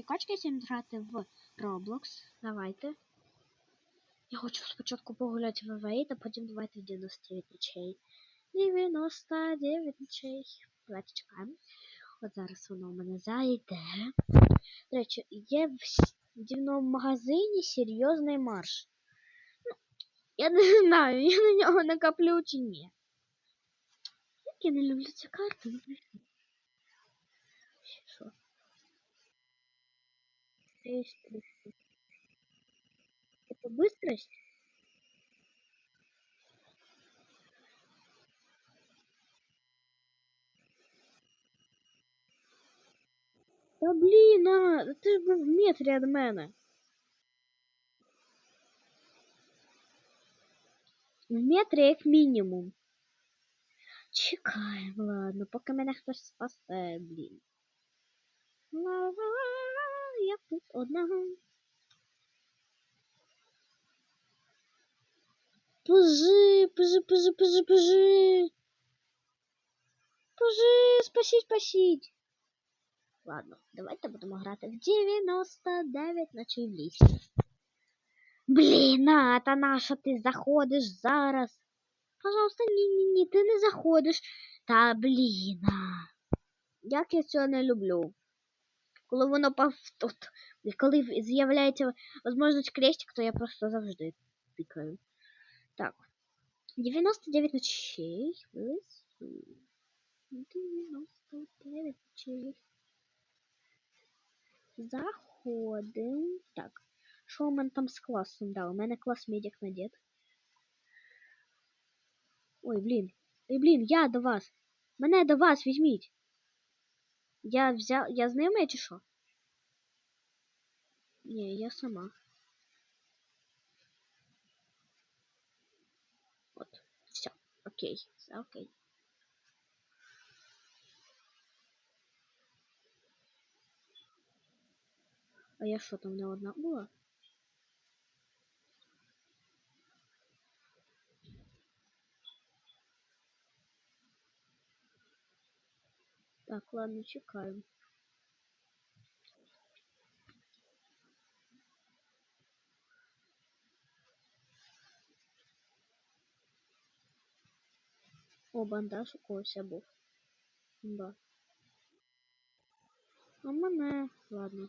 качки всім грати в Roblox. Давайте. Я хочу спочатку погуляти в ВВ, а потім давайте в 99 ночей. 99 ночей. Давайте чекаємо. От зараз воно у мене зайде. До речі, є в дівному магазині серйозний марш. Ну, я не знаю, я на нього накоплю чи ні. Як я не люблю цю карту, ну блін. Що? Шесть, тридцать. Это быстрость? Та блін, а, ти ж був в метрі від мене. В метрі як мінімум. Чекаємо, ладно, поки мене хтось спасе, блін. Ла-ла-ла, я тут одна. Пужи, пужи, пужи, пужи, пужи. Пужи, спасіть, спасіть. Ладно, давайте будемо грати в 99 ночей в лісі. Блін, а, та на ти заходиш зараз? Пожалуйста, ні, ні, ні, ти не заходиш. Та блін. Як я цього не люблю. Коли воно тут. Коли з'являється можливість крестик, то я просто завжди тикаю. Так. 99 ночей. 99 ночей. Заходим. Так. Що у мене там з класом? Да, у мене клас медик надет. Ой, блін. Ой, блін, я до вас. Мене до вас візьміть. Я взяв. Я з ними чи що? Я сама. От. Все. Окей. Окей. А я що там не одна була? Так, ладно, чекаем. О, бандаж у когось був. Да. А мене. Ладно.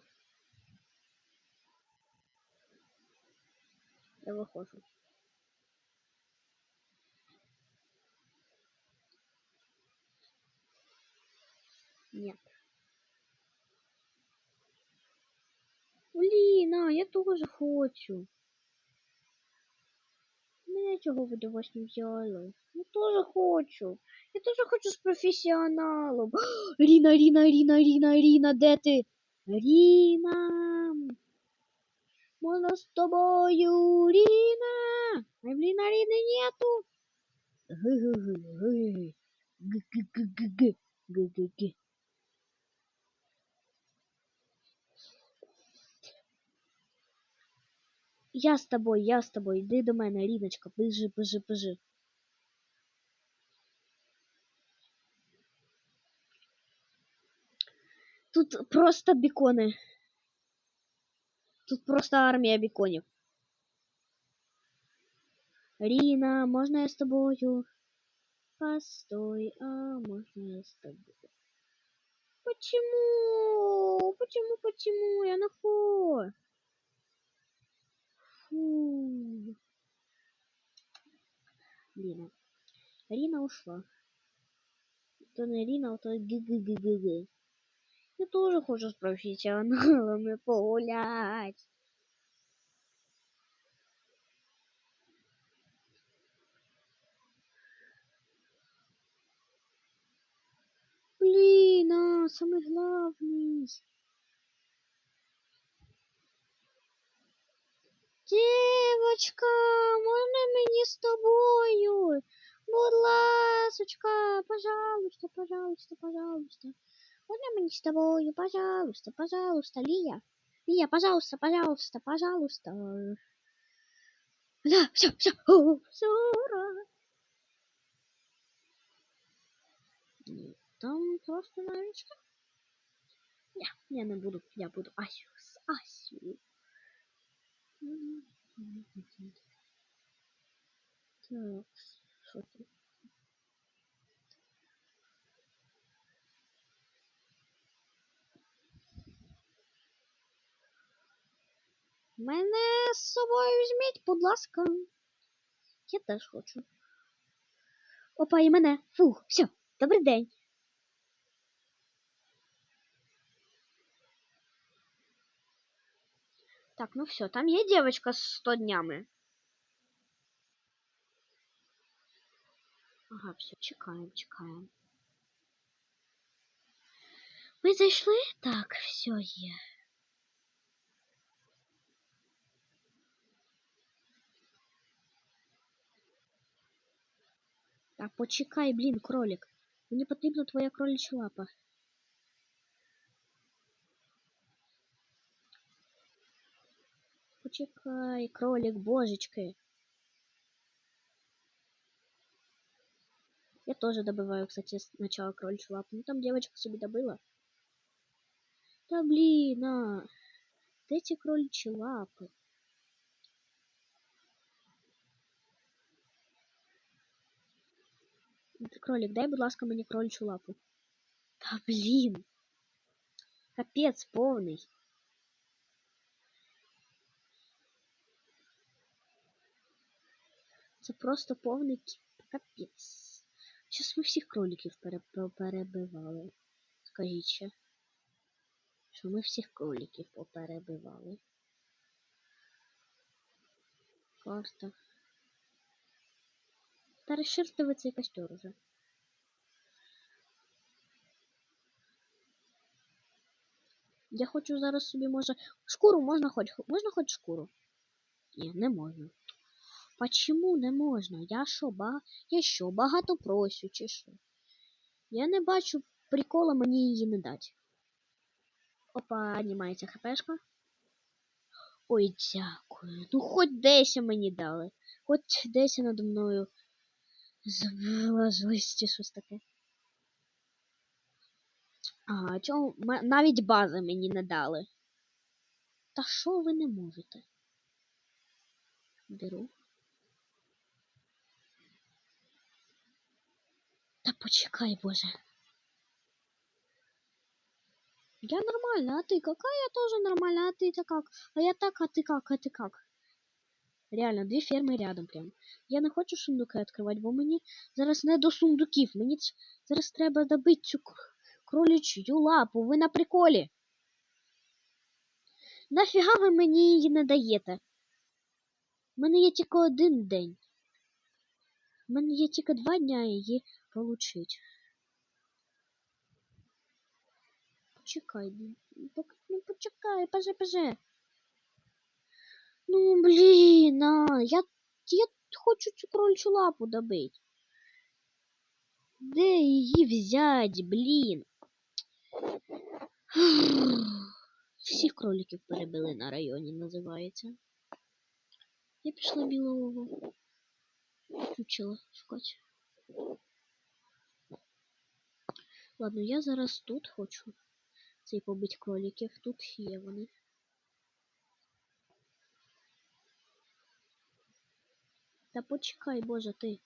Я виходжу. Нет. Блін, а, я теж хочу. Мене чого ви до вас не взяли? Я теж хочу. Я теж хочу з професіоналом. Ріна, Ріна, Ріна, Ріна, Ріна, де ти? Ріна. Можна з тобою, Ріна. А блін, а Ріни нету. Г-г-г-г. Г-г-г-г-г. Г-г-г. Я з тобою, я з тобою. Йди до мене, Ріночка, пижи, пижи, пижи. Тут просто бікони. Тут просто армія біконів. Ріна, можна я з тобою? Постой, а можно я с тобой? Почему? Почему, почему? Я на хо. Фу. Рина. Рина ушла. То не Рина, а то г-г-г-г-г. Я тоже хочу с профессионалами погулять. Блин, а, самый главный. Девочка, можно мені з тобою? Будь ласочка, пожалуйста, пожалуйста, пожалуйста. Можно мені з тобою, пожалуйста, пожалуйста, Лия. Лия, пожалуйста, пожалуйста, пожалуйста. Да, все, все, все, ура. Ні, Там просто новичка. Ні, я не буду, я буду Асю з Асю. Так, що тут? Мене з собою візьміть, будь ласка. Я теж хочу. Опа, і мене. Фух, все, добрий день. Так, ну все, там є девочка з 100 днями. Ага, все, чекаємо, чекаємо. Ми зайшли? Так, все є. Так, почекай, блін, кролик. Мені потрібна твоя кролича лапа. Почекай, кролик, божечки. Я тоже добываю, кстати, сначала кроличью лапу. Ну там девочка себе добыла. Да блин, а. Эти кроличьи лапы. Кролик, дай, будь ласка, мені кроличу лапу. Та блін. Капець повний. Це просто повний капець. Щас ми всіх кроликів пере- перебивали. Скажіть ще. Що ми всіх кроликів поперебивали. Карта. Та розширте ви цей костер уже. Я хочу зараз собі може. Шкуру можна хоч. Можна хоч шкуру? Ні, не можна. Почему не можна? Я що, ба... Я що, багато просю, чи що? Я не бачу прикола мені її не дати. Опа, знімається хпшка. Ой, дякую. Ну хоч 10 мені дали. Хоч 10 надо мною звелазились щось таке. Ага, чого навіть бази мені не дали. Та що ви не можете? Беру. Та почекай, боже. Я нормально, а ты какая? Я тоже нормально, а ты-то как? А я так, а ты как, а ты как? Реально, дві ферми рядом прям. Я не хочу сундуки відкривати, бо мені зараз не до сундуків. Мені ц- зараз треба добити цю к- кроличу лапу. Ви на приколі. Нафіга ви мені її не даєте? У мене є тільки один день. У мене є тільки два дня її получить. Почекай, ну, почекай, поже, поже. Ну, блін, а, я, я хочу цю кроличу лапу добити. Де її взять, блін? Всіх кроликів перебили на районі, називається. Я пішла білого. Включила шукати. Ладно, я зараз тут хочу цей побить кроликів. Тут є вони. Та почекай, боже, ти.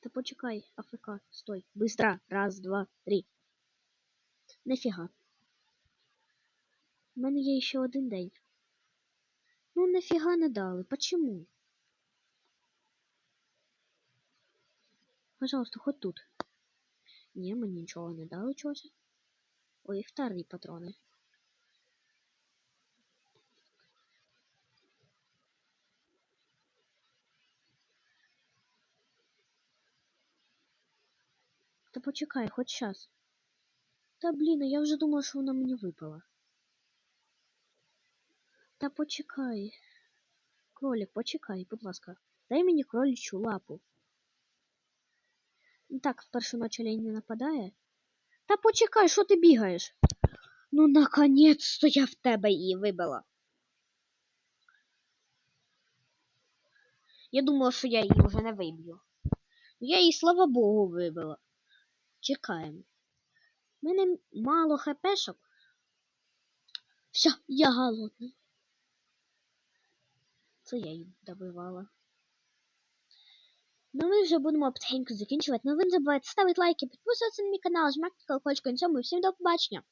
Та почекай, АФК, стой. Быстро. Раз, два, три. Нафіга. У мене є ще один день. Ну нафіга не дали. Почему? Пожалуйста, хоть тут. Не, мені нічого не дали чогось. Ой, вторі патрони. Та почекай, хоч час. Та блін, а я вже думала, що вона мені випала. Та почекай. Кролик, почекай, будь ласка. Дай мені кроличу лапу. Ну Так, спершу ночі лінь не нападає. Та почекай, що ти бігаєш? Ну, наконець-то я в тебе її вибила. Я думала, що я її вже не виб'ю. Я її, слава Богу, вибила. Чекаємо. У мене мало хпшок. Все, я голодний. Це я її добивала. Ну, ми вже будемо потихеньку закінчувати. Ну, ви не забувайте ставити лайки, підписуватися на мій канал, жмакати колокольчик на цьому і всім до побачення.